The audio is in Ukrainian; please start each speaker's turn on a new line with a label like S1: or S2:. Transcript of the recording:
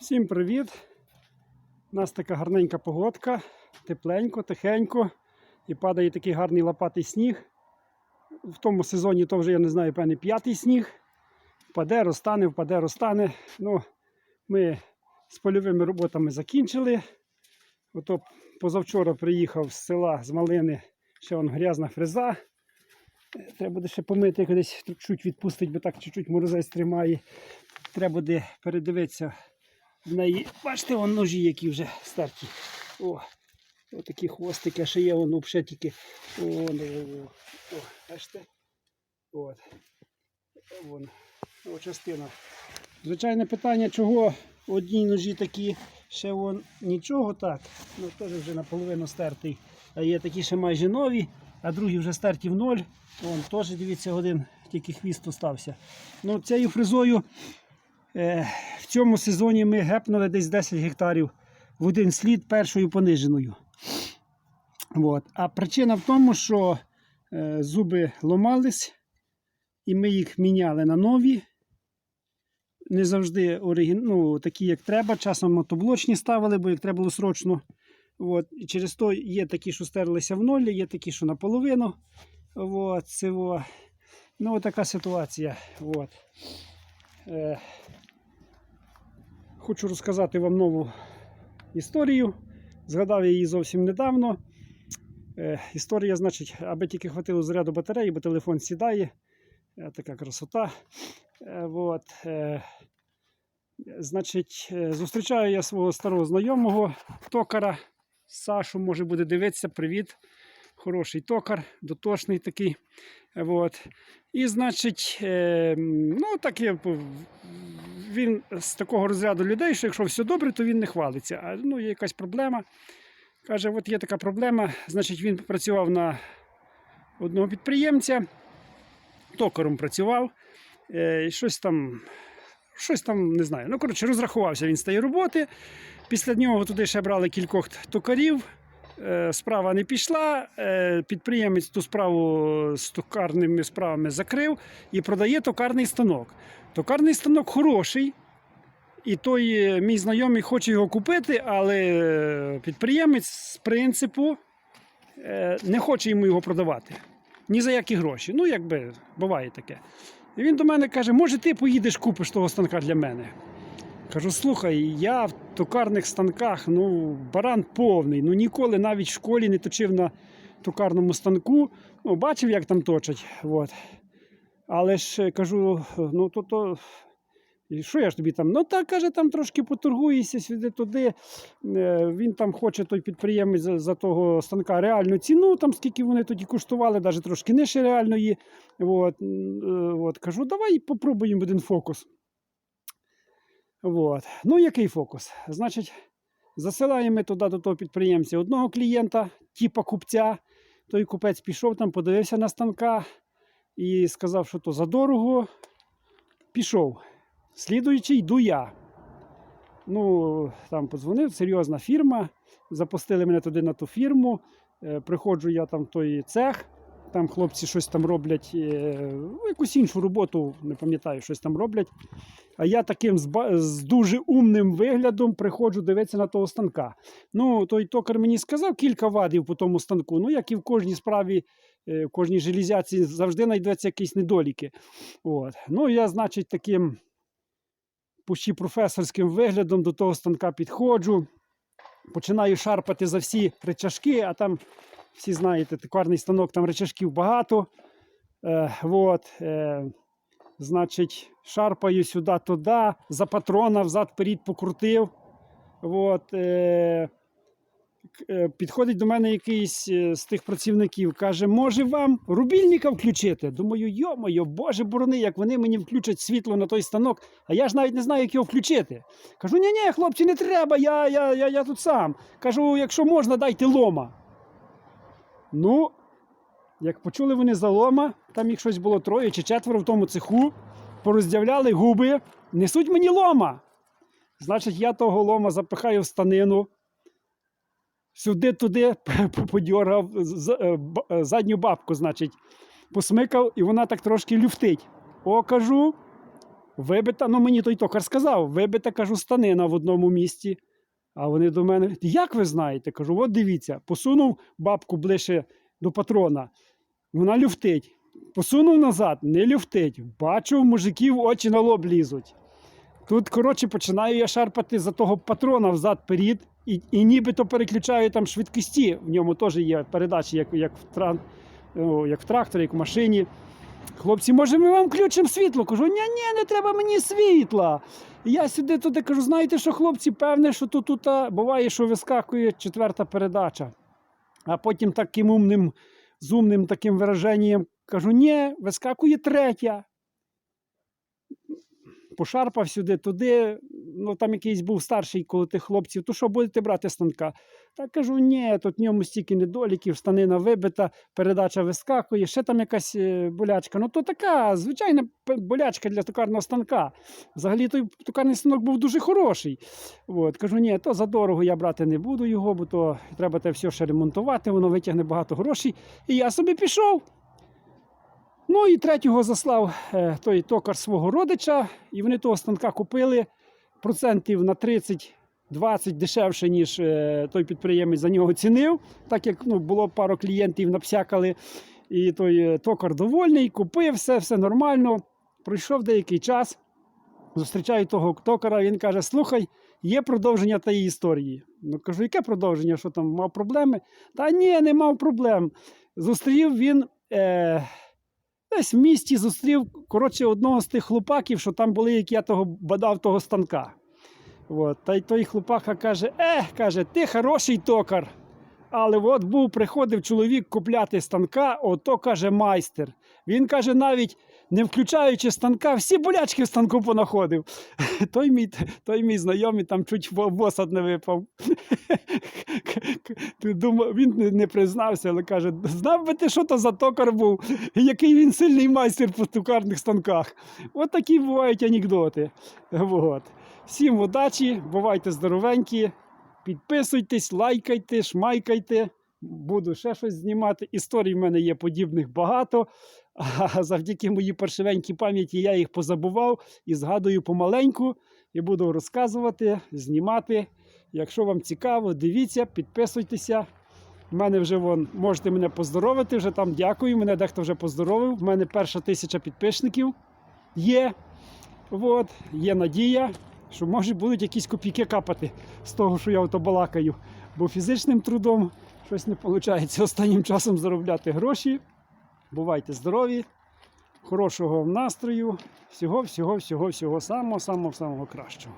S1: Всім привіт! У нас така гарненька погодка, тепленько, тихенько і падає такий гарний лопатий сніг. В тому сезоні то вже я не знаю, певний п'ятий сніг. Впаде, розтане, впаде, розтане. Ну, ми з польовими роботами закінчили. Ото позавчора приїхав з села з малини, ще вон грязна фреза. Треба буде ще помити, кудись чуть відпустить, бо так чуть-чуть морозець тримає. Треба буде передивитися в неї. Бачите, вон ножі, які вже стерті. О, отакі хвостики, а ще є воно взагалі тільки. О, о, о, бачите? От. Вон. О, частина. Звичайне питання, чого одні ножі такі, ще вон нічого так. Ну теж вже наполовину стертий. А є такі ще майже нові, а другі вже стерті в ноль. Вон теж дивіться, один тільки хвіст остався. Ну, цією фрезою е, в цьому сезоні ми гепнули десь 10 гектарів в один слід першою пониженою. От. А причина в тому, що е, зуби ломались, і ми їх міняли на нові. Не завжди ну, такі, як треба. Часом мотоблочні ставили, бо як треба було срочно. От. І через то є такі, що стерлися в нолі, є такі, що наполовину. От, це, во. Ну, така ситуація. От. Е, хочу розказати вам нову історію. Згадав я її зовсім недавно. Е, історія, значить, аби тільки хватило заряду батареї, бо телефон сідає. Е, така красота. Е, от, е, значить, е, зустрічаю я свого старого знайомого токара. Сашу, може буде дивитися. Привіт. Хороший токар, дотошний такий. Е, От. І, значить, е, ну, таке, п- він з такого розряду людей, що якщо все добре, то він не хвалиться. А ну, є якась проблема. Каже, от є така проблема. Значить, він працював на одного підприємця, токаром працював. Е, і щось там, щось там не знаю. Ну, коротше, розрахувався він з тієї роботи. Після нього туди ще брали кількох токарів. Е, Справа не пішла. е, Підприємець ту справу з токарними справами закрив і продає токарний станок. Токарний станок хороший. І той е, мій знайомий хоче його купити, але підприємець з принципу не хоче йому його продавати. Ні за які гроші. Ну, якби буває таке. І він до мене каже: може, ти поїдеш купиш того станка для мене? Кажу, слухай, я в токарних станках, ну, баран повний. Ну ніколи навіть в школі не точив на токарному станку. Ну, бачив, як там точать. От. Але ж е, кажу, ну то то. І що я ж тобі там? Ну так каже, там трошки поторгуєшся сюди туди. Е, Він там хоче той підприємець за, за того станка реальну ціну, там скільки вони тоді коштували, навіть трошки нижче реальної. От, е, от, кажу, давай попробуємо один фокус. От. Ну, який фокус? Значить, засилаємо ми туди до того підприємця одного клієнта, типа купця. Той купець пішов там, подивився на станка і сказав, що то задорого. Пішов. Слідуючий йду я. Ну, там подзвонив, серйозна фірма. Запустили мене туди на ту фірму. Е, приходжу я там в той цех. Там хлопці щось там роблять, е, ну, якусь іншу роботу, не пам'ятаю, щось там роблять. А я таким з, дуже умним виглядом приходжу дивитися на того станка. Ну, той токар мені сказав кілька вадів по тому станку. Ну, як і в кожній справі, е, в кожній железяці завжди знайдеться якісь недоліки. От. Ну, я, значить, таким пущі професорським виглядом до того станка підходжу, починаю шарпати за всі речашки, а там, всі знаєте, токарний станок, там речашків багато. Е, от, е, значить, шарпаю сюди-туди, за патрона взад-перед покрутив. От, е, е, підходить до мене якийсь е, з тих працівників, каже, може вам рубільника включити? Думаю, йо-моє, боже борони, як вони мені включать світло на той станок, а я ж навіть не знаю, як його включити. Кажу, ні, ні, хлопці, не треба, я, я, я, я тут сам. Кажу, якщо можна, дайте лома. Ну, як почули вони за лома, там їх щось було троє чи четверо в тому цеху, пороздявляли губи, несуть мені лома. Значить, я того лома запихаю в станину, сюди-туди подьоргав е, е, задню бабку, значить, посмикав, і вона так трошки люфтить. О, кажу, Вибита, ну мені той токар сказав, вибита, кажу, станина в одному місці. А вони до мене, як ви знаєте? Кажу, от дивіться, посунув бабку ближче до патрона, вона люфтить. Посунув назад, не люфтить. Бачу, мужиків очі на лоб лізуть. Тут, коротше, починаю я шарпати за того патрона взад-перед, і, і нібито переключаю там швидкості. В ньому теж є передачі, як, як, в, тран, як в тракторі, як в машині. Хлопці, може, ми вам включимо світло? Кажу, ні, ні, не треба мені світла. Я сюди туди кажу, знаєте що, хлопці, певне, що тут, тут буває, що вискакує четверта передача. А потім таким умним, з умним таким вираженням кажу, ні, вискакує третя. Пошарпав сюди, туди. Ну там якийсь був старший коло тих хлопців. То що будете брати станка? Та кажу, ні, тут в ньому стільки недоліків, станина вибита, передача вискакує, ще там якась е, болячка. Ну то така звичайна болячка для токарного станка. Взагалі той токарний станок був дуже хороший. От, кажу, ні, то задорого я брати не буду його, бо то треба те все ще ремонтувати, воно витягне багато грошей. І я собі пішов. Ну і третього заслав е, той токар свого родича, і вони того станка купили процентів на 30 20 дешевше, ніж е, той підприємець за нього цінив, так як ну, було пару клієнтів напсякали. І той е, токар довольний, купив все, все нормально. Пройшов деякий час. Зустрічаю того токара, він каже: Слухай, є продовження тієї історії. Ну кажу, яке продовження? Що там мав проблеми? Та ні, не мав проблем. Зустрів він. Десь в місті зустрів коротше, одного з тих хлопаків, що там були, як я того бадав того станка. От, та й той хлопака каже: Е, каже, ти хороший токар. Але от був, приходив чоловік купляти станка, ото каже майстер. Він каже, навіть не включаючи станка, всі болячки в станку понаходив. Той мій, той мій знайомий там чуть в не випав. Думав, він не- не признався, але каже: знав би ти, що то за токар був, який він сильний майстер по токарних станках. От такі бувають анекдоти. От. Всім удачі, бувайте здоровенькі, підписуйтесь, лайкайте, шмайкайте. Буду ще щось знімати. Історій в мене є подібних багато. А завдяки моїй паршивенькій пам'яті я їх позабував і згадую помаленьку і буду розказувати, знімати. Якщо вам цікаво, дивіться, підписуйтеся. У мене вже вон, можете мене поздоровити, вже там дякую. Мене дехто вже поздоровив. У мене перша тисяча підписників є. От, є надія, що може будуть якісь копійки капати з того, що я ото балакаю. Бо фізичним трудом щось не виходить останнім часом заробляти гроші. Бувайте здорові, хорошого настрою, всього, всього, всього, всього самого, самого, самого кращого.